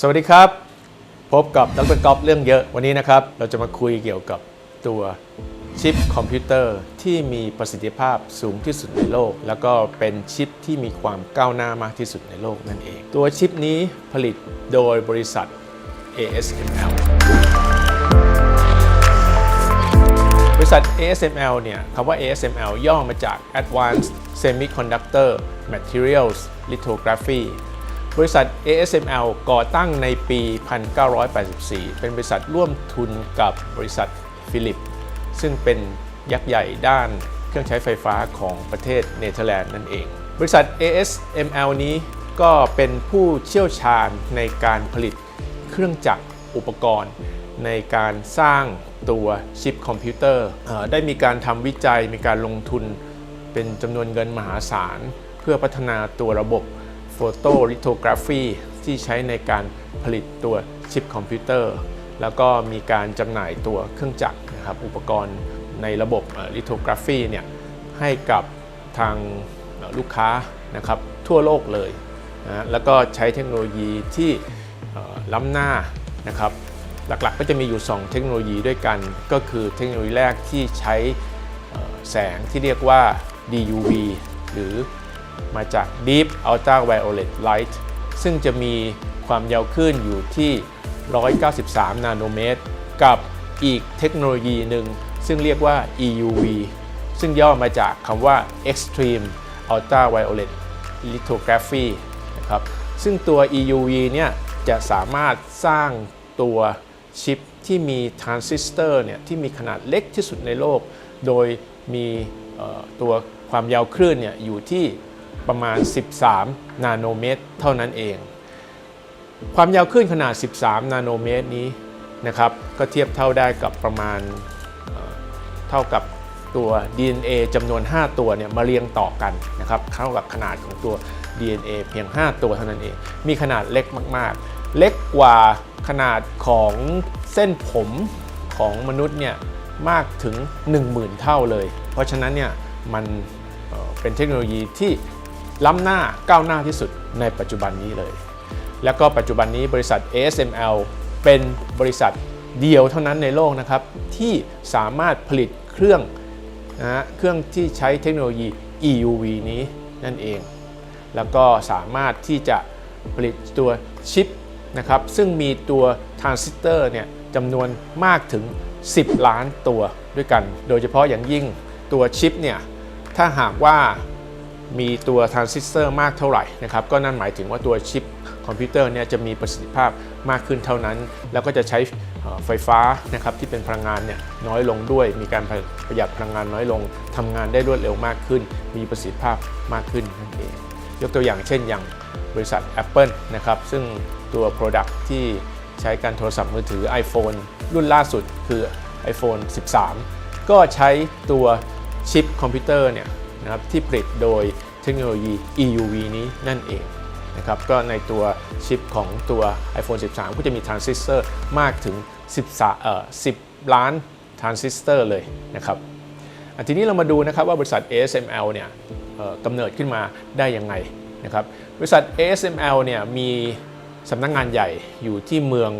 สวัสดีครับ พบกับดรกอฟเรื่องเยอะวันนี้นะครับ เราจะมาคุยเกี่ยวกับตัวชิปคอมพิวเตอร์ที่มีประสิทธิภาพสูงที่สุดในโลก แล้วก็เป็นชิปที่มีความก้าวหน้ามากที่สุดในโลกนั่นเอง ตัวชิปนี้ผลิตโดยบริษัท ASML บริษัท ASML เนี่ยคำว่า ASML ย่อมาจาก Advanced Semiconductor Materials Lithography บริษัท ASML ก่อตั้งในปี 1984 เป็นบริษัทร่วมทุนกับบริษัทฟิลิป ซึ่งเป็นยักษ์ใหญ่ด้านเครื่องใช้ไฟฟ้าของประเทศเนเธอร์แลนด์นั่นเอง บริษัท ASML นี้ก็เป็นผู้เชี่ยวชาญในการผลิตเครื่องจักรอุปกรณ์ ในการสร้างตัวชิปคอมพิวเตอร์ ได้มีการทำวิจัยมีการลงทุนเป็นจำนวนเงินมหาศาล เพื่อพัฒนาตัวระบบ โฟโตลิโทกราฟีที่ใช้ในการผลิตตัวชิปคอมพิวเตอร์ แล้วก็มีการจำหน่ายตัวเครื่องจักรนะครับอุปกรณ์ในระบบลิโทกราฟีเนี่ยให้กับทางลูกค้านะครับทั่วโลกเลยนะแล้วก็ใช้เทคโนโลยีที่ล้ำหน้านะครับหลักๆก็จะมีอยู่ 2 เทคโนโลยีด้วยกัน ก็คือเทคโนโลยีแรกที่ใช้แสงที่เรียกว่า DUV หรือ มาจาก Deep Ultraviolet Light ซึ่งจะมีความยาวคลื่นอยู่ที่ 193 นาโนเมตร กับอีกเทคโนโลยีหนึ่ง ซึ่งเรียกว่า EUV ซึ่งย่อมาจากคำว่า Extreme Ultraviolet Lithography นะครับ ซึ่งตัว EUV เนี่ยจะสามารถสร้างตัวชิปที่มีทรานซิสเตอร์เนี่ยที่มีขนาดเล็กที่สุดในโลก โดยมีตัวความยาวคลื่นเนี่ยอยู่ที่ ประมาณ 13 นาโนเมตร เท่านั้นเอง ความยาวคลื่นขนาด 13 นาโนเมตรนี้นะครับ ก็เทียบเท่าได้กับประมาณเท่ากับตัว DNA จำนวน 5 ตัวเนี่ยมาเรียงต่อกันนะครับเท่ากับขนาดของตัว DNA เพียง 5 ตัวเท่านั้นเอง มีขนาดเล็กมาก ๆ เล็กกว่าขนาดของเส้นผมของมนุษย์เนี่ยมากถึง 10,000 เท่าเลย เพราะฉะนั้นเนี่ยมันเป็นเทคโนโลยีที่ ล้ำหน้าก้าวหน้าที่สุดในปัจจุบันนี้เลย แล้วก็ปัจจุบันนี้บริษัท ASML เป็นบริษัทเดียวเท่านั้นในโลกนะครับ ที่สามารถผลิตเครื่องนะฮะเครื่องที่ใช้เทคโนโลยี EUV นี้นั่นเอง แล้วก็สามารถที่จะผลิตตัวชิปนะครับ ซึ่งมีตัวทรานซิสเตอร์เนี่ยจำนวนมากถึง 10 ล้านตัวด้วยกัน โดยเฉพาะอย่างยิ่งตัวชิปเนี่ย ถ้าหากว่า มีตัวทรานซิสเตอร์มากเท่าไหร่นะครับก็นั่นหมายถึงว่าตัวชิปคอมพิวเตอร์เนี่ยจะมีประสิทธิภาพมากขึ้นเท่านั้น แล้วก็จะใช้ไฟฟ้านะครับที่เป็นพลังงานเนี่ยน้อยลงด้วย มีการประหยัดพลังงานน้อยลงทำงานได้รวดเร็วมากขึ้น มีประสิทธิภาพมากขึ้นนั่นเองยกตัวอย่างเช่นอย่างบริษัท Apple นะครับซึ่งตัว Product ที่ใช้การโทรศัพท์มือถือ iPhone รุ่นล่าสุดคือ iPhone 13 ก็ใช้ตัวชิปคอมพิวเตอร์เนี่ย นะครับที่ผลิตโดยเทคโนโลยี EUV นี้นั่นเองนะครับก็ในตัวชิปของตัว iPhone 13 ก็จะมีทรานซิสเตอร์มากถึง 13เอ่อ10 ล้านทรานซิสเตอร์เลยนะครับทีนี้เรามาดูนะครับว่าบริษัท ASML เนี่ยกำเนิดขึ้นมาได้ยังไงนะครับบริษัท ASML เนี่ยมีสำนักงงานใหญ่อยู่ที่เมือง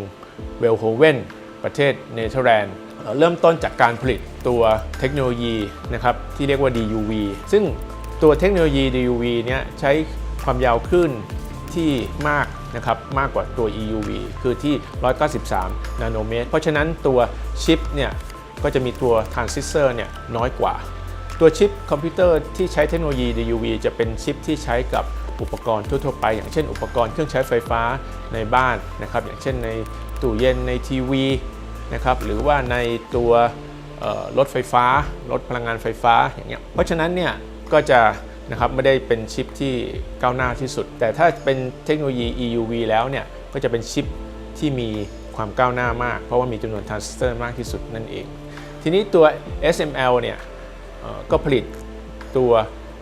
เวลโฮเวนประเทศเนเธอร์แลนด์ เอ่อเริ่มต้นจากการผลิตตัวเทคโนโลยีนะครับที่เรียกว่า DUV ซึ่งตัวเทคโนโลยี DUV เนี่ยใช้ความยาวคลื่นที่มากนะครับมากกว่าตัว EUV คือที่ 193 นาโนเมตร เพราะฉะนั้นตัวชิปเนี่ยก็จะมีตัวทรานซิสเตอร์เนี่ยน้อยกว่า ตัวชิปคอมพิวเตอร์ที่ใช้เทคโนโลยี DUV จะเป็นชิปที่ใช้กับอุปกรณ์ทั่วๆไป อย่างเช่นอุปกรณ์เครื่องใช้ไฟฟ้าในบ้านนะครับอย่างเช่นในตู้เย็นในทีวี นะครับหรือว่าในตัวรถไฟฟ้ารถพลังงานไฟฟ้าอย่างเงี้ยเพราะฉะนั้นเนี่ยก็จะนะครับไม่ได้เป็นชิปที่ก้าวหน้าที่สุด แต่ถ้าเป็นเทคโนโลยี EUV แล้วเนี่ยก็จะเป็นชิปที่มีความก้าวหน้ามาก เพราะว่ามีจำนวนทรานซิสเตอร์มากที่สุดนั่นเอง ทีนี้ตัว SML เนี่ยก็ผลิตตัว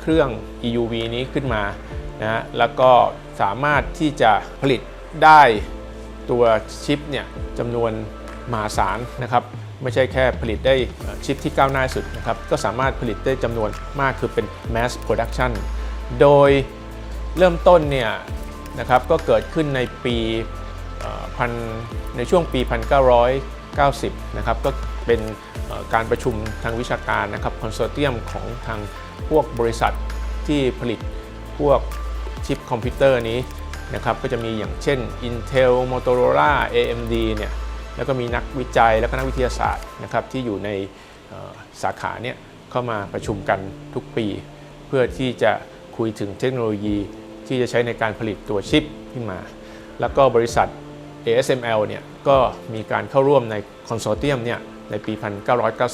เครื่อง EUV นี้ขึ้นมานะฮะแล้วก็สามารถที่จะผลิตได้ตัวชิปเนี่ยจำนวน มหาศาลนะครับไม่ใช่แค่ผลิตได้ชิปที่ก้าวหน้าสุดนะครับก็สามารถผลิตได้จำนวนมากคือเป็น mass production โดยเริ่มต้นเนี่ยนะครับก็เกิดขึ้นในปีพันในช่วงปี 1990 นะครับก็เป็นการประชุมทางวิชาการนะครับคอนโซเทียมของทางพวกบริษัทที่ผลิตพวกชิปคอมพิวเตอร์นี้นะครับก็จะมีอย่างเช่น Intel Motorola AMD เนี่ย แล้วก็มีนักวิจัยและก็นักวิทยาศาสตร์นะครับที่อยู่ในสาขาเนี่ยเข้ามาประชุมกันทุกปี เพื่อที่จะคุยถึงเทคโนโลยีที่จะใช้ในการผลิตตัวชิปขึ้นมา แล้วก็บริษัท ASML เนี่ยก็มีการเข้าร่วมในคอนโซเทียมเนี่ยในปี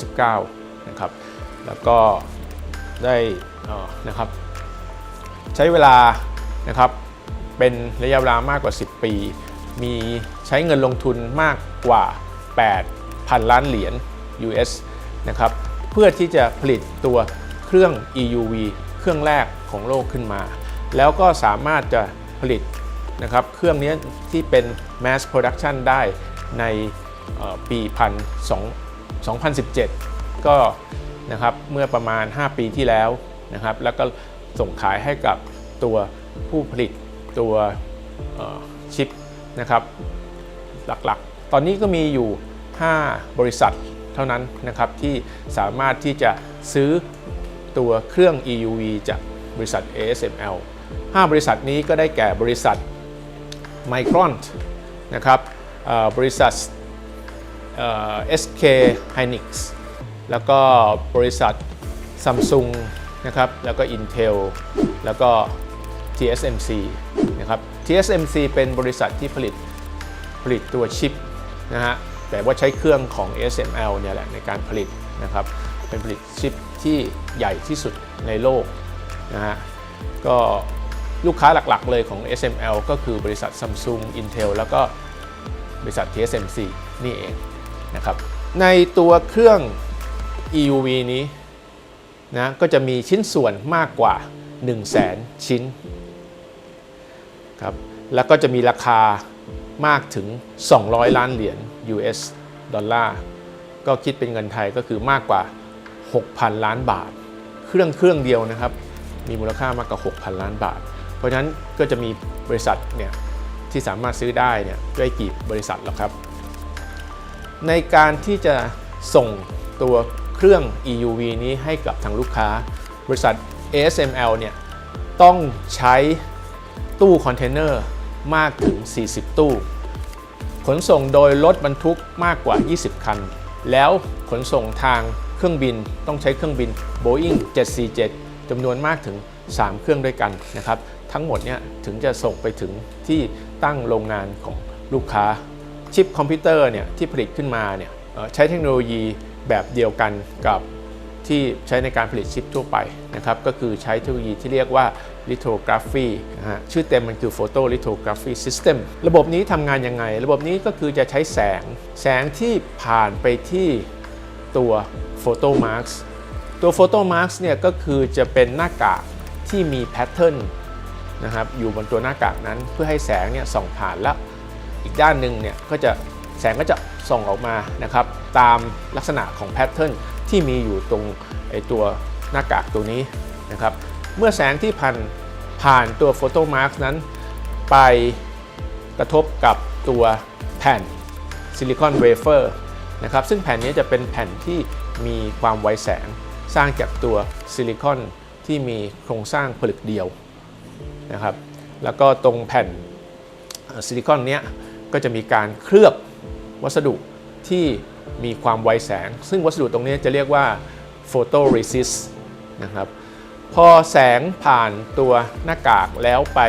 1999 นะครับ แล้วก็ได้นะครับใช้เวลานะครับเป็นระยะเวลามากกว่า 10 ปี มีใช้เงินลงทุนมาก กว่า 8,000 ล้านเหรียญ US นะครับเพื่อที่จะผลิตตัวเครื่อง EUV เครื่องแรกของโลกขึ้นมา แล้วก็สามารถจะผลิตนะครับเครื่องนี้ที่เป็น mass production ได้ในเอ่อปี1 2017 ก็นะครับเมื่อประมาณ 5 ปีที่แล้วนะครับแล้วก็ส่งขายให้กับตัวผู้ผลิตตัวชิปนะครับหลักๆ ตอนนี้ก็มีอยู่ 5 บริษัทเท่านั้นนะครับที่สามารถที่จะซื้อตัวเครื่อง EUV จากบริษัท ASML 5 บริษัทนี้ก็ได้แก่บริษัท Micron นะครับบริษัท SK Hynix แล้วก็บริษัท Samsung นะครับแล้วก็ Intel แล้วก็ TSMC นะครับ TSMC เป็นบริษัทที่ผลิตผลิตตัวชิป นะฮะแต่ว่าใช้เครื่องของ ASML เนี่ยแหละในการผลิตนะครับเป็นผลิตชิปที่ใหญ่ที่สุดในโลกนะฮะก็ลูกค้าหลักๆเลยของ SML ก็คือบริษัท Samsung Intel แล้วก็บริษัท TSMC นี่เองนะครับในตัวเครื่อง EUV นี้นะก็จะมีชิ้นส่วนมากกว่า 1 0 0 0 0แสนชิ้นครับแล้วก็จะมีราคา มากถึง 200 ล้านเหรียญ US ดอลลาร์ ก็คิดเป็นเงินไทยก็คือมากกว่า 6,000 ล้านบาท เครื่องเครื่องเดียวนะครับ มีมูลค่ามากกว่า 6,000 ล้านบาท เพราะฉะนั้นก็จะมีบริษัทเนี่ยที่สามารถซื้อได้เนี่ยด้วยกี่บริษัทหรอครับ ในการที่จะส่งตัวเครื่อง EUV นี้ให้กับทางลูกค้า บริษัท ASML เนี่ยต้องใช้ตู้คอนเทนเนอร์ มากถึง 40 ตู้ ขนส่งโดยรถบรรทุกมากกว่า 20 คัน แล้วขนส่งทางเครื่องบินต้องใช้เครื่องบิน Boeing 747จำนวนมากถึง 3 เครื่องด้วยกันนะครับ ทั้งหมดเนี่ยถึงจะส่งไปถึงที่ตั้งโรงงานของลูกค้า ชิปคอมพิวเตอร์เนี่ยที่ผลิตขึ้นมาเนี่ยใช้เทคโนโลยีแบบเดียวกันกับ ที่ใช้ในการผลิตชิปทั่วไปนะครับก็คือใช้เทคโนโลยีที่เรียกว่า lithography นะฮะชื่อเต็มมันคือ photo lithography system ระบบนี้ทำงานยังไง ระบบนี้ก็คือจะใช้แสง แสงที่ผ่านไปที่ตัว photo mask ตัว photo mask เนี่ยก็คือจะเป็นหน้ากากที่มีแพทเทิร์นนะครับอยู่บนตัวหน้ากากนั้นเพื่อให้แสงเนี่ยส่องผ่านแล้วอีกด้านหนึ่งเนี่ยก็จะแสงก็จะส่องออกมานะครับตามลักษณะของแพทเทิร์น ที่มีอยู่ตรงไอตัวหน้ากากตัวนี้นะครับเมื่อแสงที่ผ่านผ่านตัวโฟโตมาร์กนั้น ไปกระทบกับตัวแผ่นซิลิคอนเวเฟอร์นะครับซึ่งแผ่นนี้จะเป็นแผ่นที่มีความไวแสงสร้างจากตัวซิลิคอนที่มีโครงสร้างผลึกเดียวนะครับแล้วก็ตรงแผ่นซิลิคอนเนี้ยก็จะมีการเคลือบวัสดุที่ มีความไวแสง ซึ่งวัสดุตรงนี้จะเรียกว่า photoresist นะครับพอแสงผ่านตัวหน้ากากแล้วไป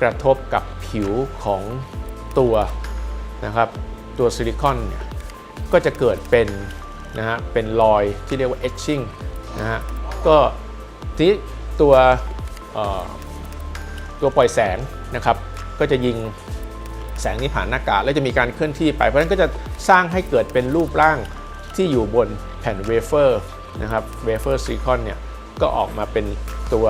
กระทบกับผิวของตัวนะครับตัวซิลิคอนเนี่ยก็จะเกิดเป็นนะฮะเป็นรอยที่เรียกว่า etching นะฮะก็ทีนี้ตัวตัวปล่อยแสงนะครับก็จะยิง แสงนี้ผ่านหน้ากากแล้วจะมีการเคลื่อนที่ไป เพราะฉะนั้นก็จะสร้างให้เกิดเป็นรูปร่างที่อยู่บนแผ่นเวเฟอร์นะครับเวเฟอร์ซิลิคอนเนี่ยก็ออกมาเป็นตัว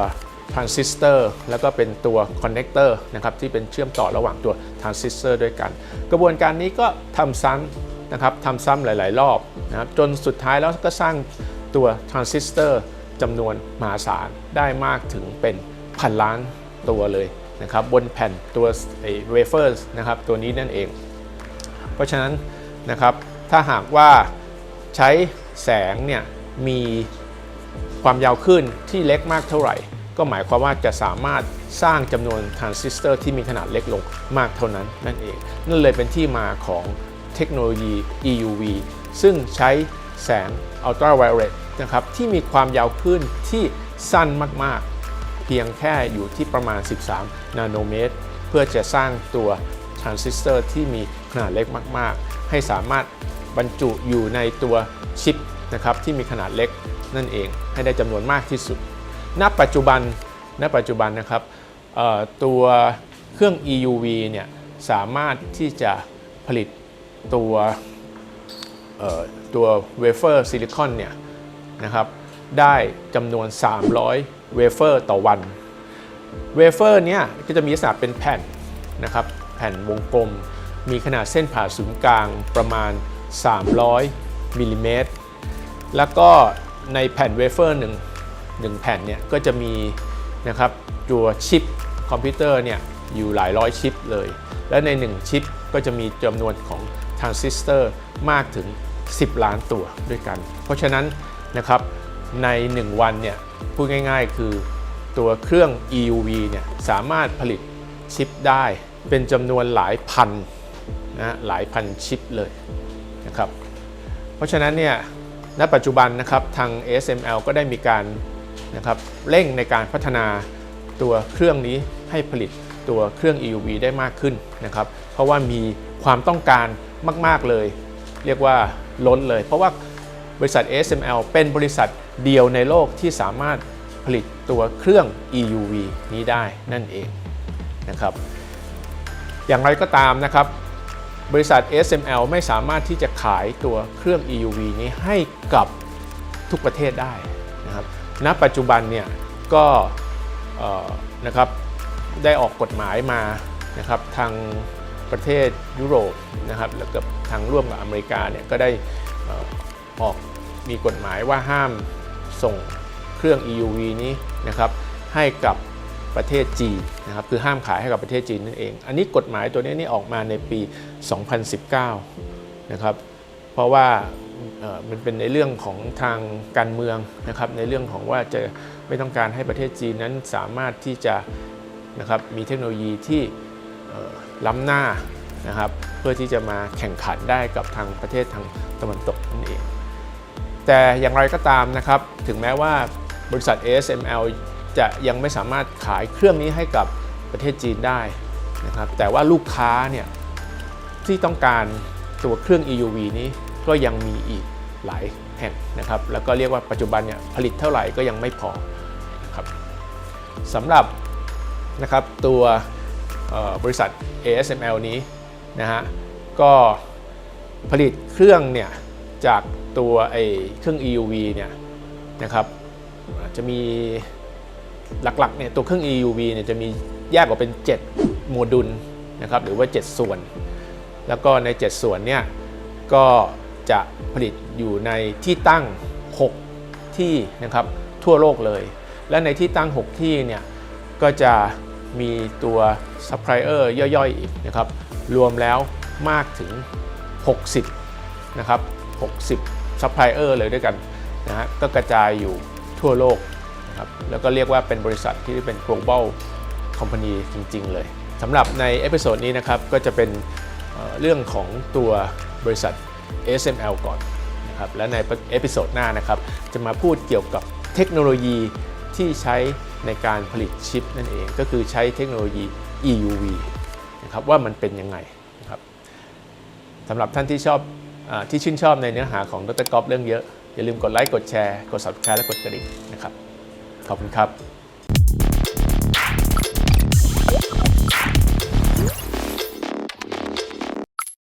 ทรานซิสเตอร์แล้วก็เป็นตัวคอนเนคเตอร์นะครับที่เป็นเชื่อมต่อระหว่างตัวทรานซิสเตอร์ด้วยกัน กระบวนการนี้ก็ทำซ้ำนะครับทำซ้ำหลาย ๆ รอบนะครับจนสุดท้ายแล้วก็สร้างตัวทรานซิสเตอร์จำนวนมหาศาลได้มากถึงเป็นพันล้านตัวเลย นะครับบนแผ่นตัวเวเฟอร์นะครับตัวนี้นั่นเอง เพราะฉะนั้นนะครับถ้าหากว่าใช้แสงเนี่ยมีความยาวขึ้นที่เล็กมากเท่าไหร่ ก็หมายความว่าจะสามารถสร้างจำนวนทรานซิสเตอร์ที่มีขนาดเล็กลงมากเท่านั้นนั่นเอง นั่นเลยเป็นที่มาของเทคโนโลยี EUV ซึ่งใช้แสง ultraviolet นะครับที่มีความยาวขึ้นที่สั้นมากๆ เพียงแค่อยู่ที่ประมาณ 13 นาโนเมตร เพื่อจะสร้างตัวทรานซิสเตอร์ที่มีขนาดเล็กมาก ๆ ให้สามารถบรรจุอยู่ในตัวชิปนะครับที่มีขนาดเล็กนั่นเองให้ได้จำนวนมากที่สุด ณ ปัจจุบัน ณ ปัจจุบันนะครับตัวเครื่อง EUV เนี่ยสามารถที่จะผลิตตัวตัวเวเฟอร์ซิลิคอนเนี่ยนะครับได้จำนวน 300 เวเฟอร์ต่อวันเวเฟอร์เนี่ยก็จะมีลักษณะเป็นแผ่นนะครับแผ่นวงกลม มีขนาดเส้นผ่าศูนย์กลางประมาณ 300มิลลิเมตรแล้วก็ในแผ่นเวเฟอร์หนึ่งหนึ่งแผ่นเนี่ยก็จะมีนะครับตัวชิปคอมพิวเตอร์เนี่ยอยู่หลายร้อยชิปเลย และใน 1 ชิปก็จะมีจำนวนของทรานซิสเตอร์มากถึง 10 ล้านตัวด้วยกัน เพราะฉะนั้นนะครับ ใน 1 วันเนี่ยพูดง่ายๆ คือตัวเครื่อง EUV เนี่ยสามารถผลิตชิปได้ เป็นจำนวนหลายพันนะหลายพันชิปเลยนะครับเพราะฉะนั้นเนี่ยณปัจจุบันนะครับทาง ASML ก็ได้มีการนะครับเร่งในการพัฒนาตัวเครื่องนี้ให้ผลิตตัวเครื่อง EUV ได้มากขึ้นนะครับเพราะว่ามีความต้องการมาก ๆเลย เรียกว่าล้นเลย เพราะว่า บริษัท ASML เป็นบริษัทเดียวในโลกที่สามารถผลิตตัวเครื่อง EUV นี้ได้นั่นเองนะครับ อย่างไรก็ตามนะครับ บริษัท SML ไม่สามารถที่จะขายตัวเครื่อง EUV นี้ให้กับทุกประเทศได้นะครับ ณ ปัจจุบันเนี่ยก็นะครับได้ออกกฎหมายมานะครับทางประเทศยุโรปนะครับแล้วกับทางร่วมกับอเมริกาเนี่ยก็ได้ ออกมีกฎหมายว่าห้ามส่งเครื่อง EUV นี้นะครับให้กับประเทศจีนนะครับคือห้ามขายให้กับประเทศจีนนั่นเอง อันนี้กฎหมายตัวนี้นี่ออกมาในปี 2019 นะครับ เพราะว่ามันเป็นในเรื่องของทางการเมืองนะครับ ในเรื่องของว่าจะไม่ต้องการให้ประเทศจีนนั้นสามารถที่จะนะครับมีเทคโนโลยีที่ล้ำหน้านะครับ เพื่อที่จะมาแข่งขันได้กับทางประเทศทางตะวันตกนั่นเอง แต่อย่างไรก็ตามนะครับ ถึงแม้ว่าบริษัท ASML จะยังไม่สามารถขายเครื่องนี้ให้กับประเทศจีนได้นะครับแต่ว่าลูกค้าเนี่ยที่ต้องการตัวเครื่อง EUV นี้ก็ยังมีอีกหลายแห่งนะครับแล้วก็เรียกว่าปัจจุบันเนี่ยผลิตเท่าไหร่ก็ยังไม่พอนะครับสำหรับนะครับตัวบริษัท ASML นี้นะฮะก็ผลิตเครื่องเนี่ย จากตัวไอ้เครื่อง EUV เนี่ยนะครับจะมีหลักๆเนี่ยตัวเครื่อง EUV เนี่ยจะมีแยกออกเป็น 7 โมดูลนะครับหรือว่า 7 ส่วน แล้วก็ใน 7 ส่วนเนี่ยก็จะผลิตอยู่ในที่ตั้ง 6 ที่นะครับทั่วโลกเลย และในที่ตั้ง 6 ที่เนี่ยก็จะมีตัวซัพพลายเออร์ย่อยๆอีกนะครับรวมแล้วมากถึง 60นะครับ 60ซัพพลายเออร์เลยด้วยกันนะฮะก็กระจายอยู่ทั่วโลกนะครับแล้วก็เรียกว่าเป็นบริษัทที่เป็น global company จริง ๆ เลยสำหรับในเอพิโซดนี้นะครับก็จะเป็นเรื่องของตัวบริษัท SML ก่อนนะครับและในเอพิโซดหน้านะครับจะมาพูดเกี่ยวกับเทคโนโลยีที่ใช้ในการผลิตชิปนั่นเองก็คือใช้เทคโนโลยี EUV นะครับว่ามันเป็นยังไงนะครับสำหรับท่านที่ชอบ ที่ชื่นชอบในเนื้อหาของดรกอล์ฟเรื่องเยอะ อย่าลืมกดไลค์กดแชร์ กด subscribe และกดกระดิ่งนะครับ ขอบคุณครับ